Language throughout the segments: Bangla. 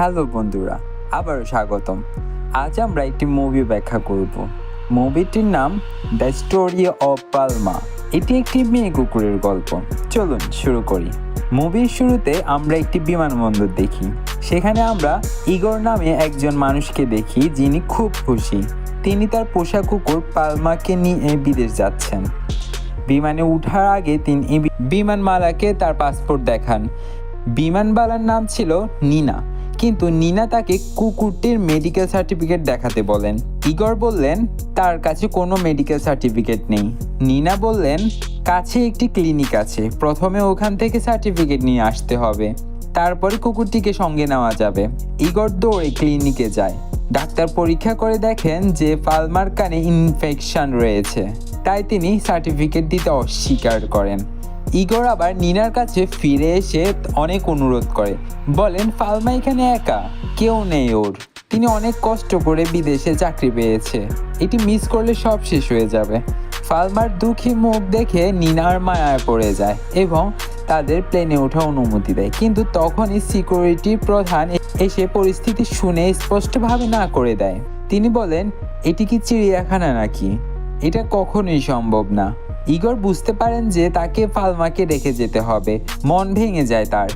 হ্যালো বন্ধুরা, আবারও স্বাগতম। আজ আমরা একটি মুভি ব্যাখ্যা করব। মুভিটির নাম দ্য স্টোরি অফ পালমা এটি একটি মেয়ে কুকুরের গল্প। চলুন শুরু করি। মুভির শুরুতে আমরা একটি বিমানবন্দর দেখি। সেখানে আমরা ইগর নামে একজন মানুষকে দেখি যিনি খুব খুশি। তিনি তার পোষা কুকুর পালমাকে নিয়ে বিদেশ যাচ্ছেন। বিমানে ওঠার আগে তিনি বিমানমালাকে তার পাসপোর্ট দেখান। বিমানবালার নাম ছিল নিনা কিন্তু নিনা তাকে কুকুরটির মেডিকেল সার্টিফিকেট দেখাতে বলেন। ইগর বললেন, তার কাছে কোনো মেডিকেল সার্টিফিকেট নেই। নিনা বললেন, কাছে একটি ক্লিনিক আছে। প্রথমে ওখান থেকে সার্টিফিকেট নিয়ে আসতে হবে। তারপরে কুকুরটিকে সঙ্গে নেওয়া যাবে। ইগর দৌড়ে ক্লিনিকে যায়। ডাক্তার পরীক্ষা করে দেখেন যে ফালমার কানে ইনফেকশন রয়েছে। তাই তিনি সার্টিফিকেট দিতে অস্বীকার করেন। ইগর আবার নিনার কাছে ফিরে এসে অনেক অনুরোধ করে। বলেন, ফালমা এখানে একা? কেউ নেই ওর। তিনি অনেক কষ্ট করে বিদেশে চাকরি পেয়েছে। এটি মিস করলে সব শেষ হয়ে যাবে। ফালমার দুঃখী মুখ দেখে নিনার মায়ায় পড়ে যায় এবং তাদের প্লেনে ওঠা অনুমতি দেয়। কিন্তু তখনই সিকিউরিটি প্রধান এসে পরিস্থিতি শুনে স্পষ্টভাবে না করে দেয়। তিনি বলেন, এটি কি চিড়িয়াখানা নাকি? এটা কখনোই সম্ভব না। ইগর বুঝতে পারেন যে তাকে পালমাকে রেখে যেতে হবে। মন ভেঙে যায় তার।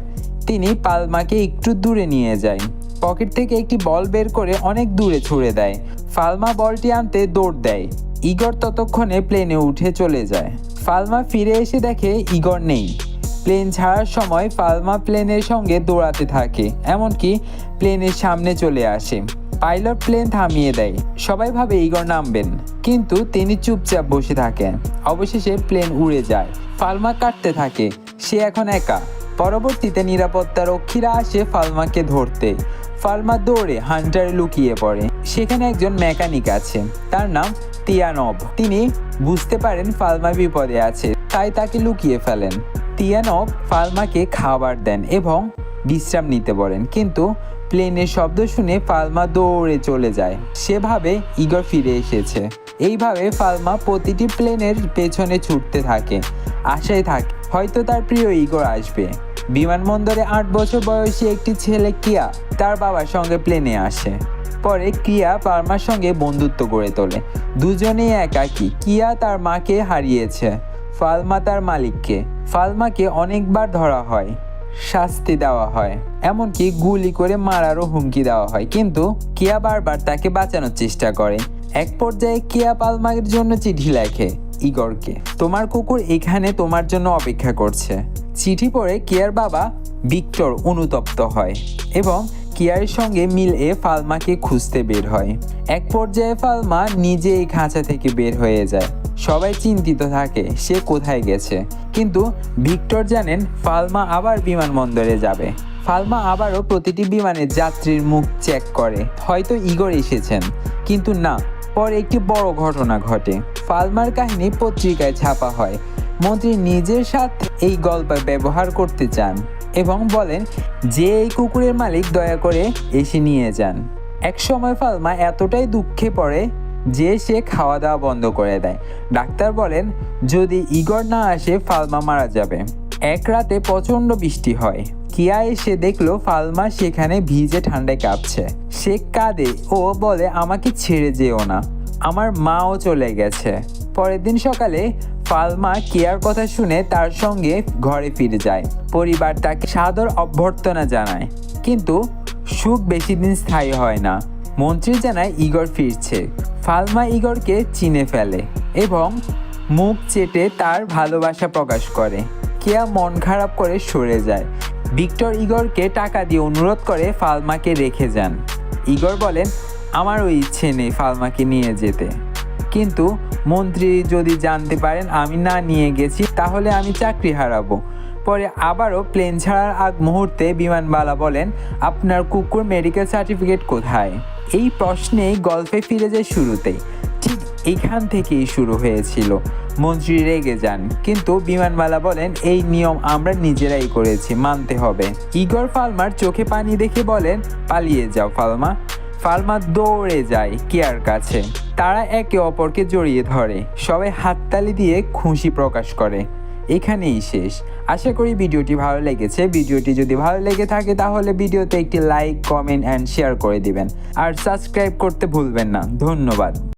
তিনি পালমাকে একটু দূরে নিয়ে যায়। পকেট থেকে একটি বল বের করে অনেক দূরে ছুড়ে দেয়। ফালমা বলটি আনতে দৌড় দেয়। ইগর ততক্ষণে প্লেনে উঠে চলে যায়। ফালমা ফিরে এসে দেখে ইগর নেই। প্লেন ছাড়ার সময় ফালমা প্লেনের সঙ্গে দৌড়াতে থাকে, এমনকি প্লেনের সামনে চলে আসে। পাইলট প্লেন থামিয়ে দেয়। সবাই ভাবে ইগর নামবেন, কিন্তু তিনি চুপচাপ বসে থাকেন। অবশেষে প্লেন উড়ে যায়, ফালমা কাটতে থাকে, সে এখন একা। পরবর্তীতে নিরাপত্তা রক্ষীরা আসে ফালমাকে ধরতে। ফালমা দৌড়ে হান্টারে লুকিয়ে পড়ে। সেখানে একজন মেকানিক আছে, তার নাম তিয়ানব। তিনি বুঝতে পারেন ফালমা বিপদে আছে, তাই তাকে লুকিয়ে ফেলেন। তিয়ানব ফালমাকে খাবার দেন এবং বিশ্রাম নিতে বলেন, কিন্তু প্লেনের শব্দ শুনে ফালমা দৌড়ে চলে যায়। সেভাবে ইগর ফিরে এসেছে। এইভাবে ফালমা প্রতিটি প্লেনের পেছনে ছুটতে থাকে, আশায় থাকে, হয়তো তার প্রিয় ইগর আসবে। বিমানবন্দরে আট বছর বয়সী একটি ছেলে কিয়া তার বাবার সঙ্গে প্লেনে আসে। পরে কিয়া পারমার সঙ্গে বন্ধুত্ব গড়ে তোলে। দুজনেই একাকী, কিয়া তার মাকে হারিয়েছে, ফালমা তার মালিককে। ফালমাকে অনেকবার ধরা হয়। শাস্তি দেওয়া হয়। এমনকি গুলি করে মারারও হুমকি দেওয়া হয়। কিন্তু কিয়া বারবার তাকে বাঁচানোর চেষ্টা করে। এক পর্যায়ে কিয়া পালমার জন্য চিঠি লেখে ইগরকে, তোমার কুকুর এখানে তোমার জন্য অপেক্ষা করছে। চিঠি পড়ে কিয়ার বাবা ভিক্টর অনুতপ্ত হয় এবং কিয়ারের সঙ্গে মিল এ ফালমাকে খুঁজতে বের হয়। এক পর্যায়ে ফালমা নিজে এই খাঁচা থেকে বের হয়ে যায়। সবাই চিন্তিত থাকে সে কোথায় গেছে। কিন্তু ভিক্টর জানেন ফালমা আবার বিমানবন্দরে যাবে। ফালমা আবারও প্রতিটি বিমানের যাত্রীর মুখ চেক করে, হয়তো ইগর এসেছেন। কিন্তু না, পরে একটি বড় ঘটনা ঘটে। ফালমার কাহিনী পত্রিকায় ছাপা হয়। মন্ত্রী নিজের সাথে এই গল্প ব্যবহার করতে চান এবং বলেন, যে এই কুকুরের মালিক দয়া করে এসে নিয়ে যান। এক সময় ফালমা এতটাই দুঃখে পড়ে যে সে খাওয়া দাওয়া বন্ধ করে দেয়। ডাক্তার বলেন, যদি ইগর না আসে, ফালমা মারা যাবে। এক রাতে প্রচণ্ড বৃষ্টি হয়। কিয়া এসে দেখল ফালমা সেখানে ভিজে ঠান্ডায় কাঁপছে। সে কাঁদে, ও বলে, আমাকে ছেড়ে যেও না। আমার মাও চলে গেছে। পরের দিন সকালে ফালমা কিয়ার কথা শুনে তার সঙ্গে ঘরে ফিরে যায়। পরিবার তাকে সাদর অভ্যর্থনা জানায়। কিন্তু সুখ বেশি দিন স্থায়ী হয় না। মন্ত্রী জানায়, ইগর ফিরছে। ফালমা ইগরকে চিনে ফেলে এবং মুখ চেটে তার ভালোবাসা প্রকাশ করে। কেয়া মন খারাপ করে সরে যায়। ভিক্টর ইগরকে টাকা দিয়ে অনুরোধ করে ফালমাকে রেখে যান। ইগর বলেন আমার ওই ইচ্ছে নেই ফালমাকে নিয়ে যেতে। কিন্তু মন্ত্রী যদি জানতে পারেন আমি না নিয়ে গেছি, তাহলে আমি চাকরি হারাবো। পরে আবারও প্লেন ছাড়ার আগ মুহূর্তে বিমানবালা বলেন, আপনার কুকুর মেডিকেল সার্টিফিকেট কোথায়? এই প্রশ্নেই গল্পে ফিরে যায় শুরুতেই ঠিক এখান থেকেই শুরু হয়েছিল। মন্ত্রী রেগে যান, কিন্তু বিমানবালা বলেন, এই নিয়ম আমরা নিজেরাই করেছি, মানতে হবে। ইগর ফালমার চোখে পানি দেখে বলেন, পালিয়ে যাও ফালমা। ফালমা দৌড়ে যায় কেয়ার কাছে। তারা একে অপরকে জড়িয়ে ধরে, সবাই হাততালি দিয়ে খুশি প্রকাশ করে। এখানেই শেষ। আশা করি ভিডিওটি ভালো লেগেছে। ভিডিওটি যদি ভালো লেগে থাকে তাহলে ভিডিওতে একটি লাইক, কমেন্ট অ্যান্ড শেয়ার করে দিবেন। আর সাবস্ক্রাইব করতে ভুলবেন না। ধন্যবাদ।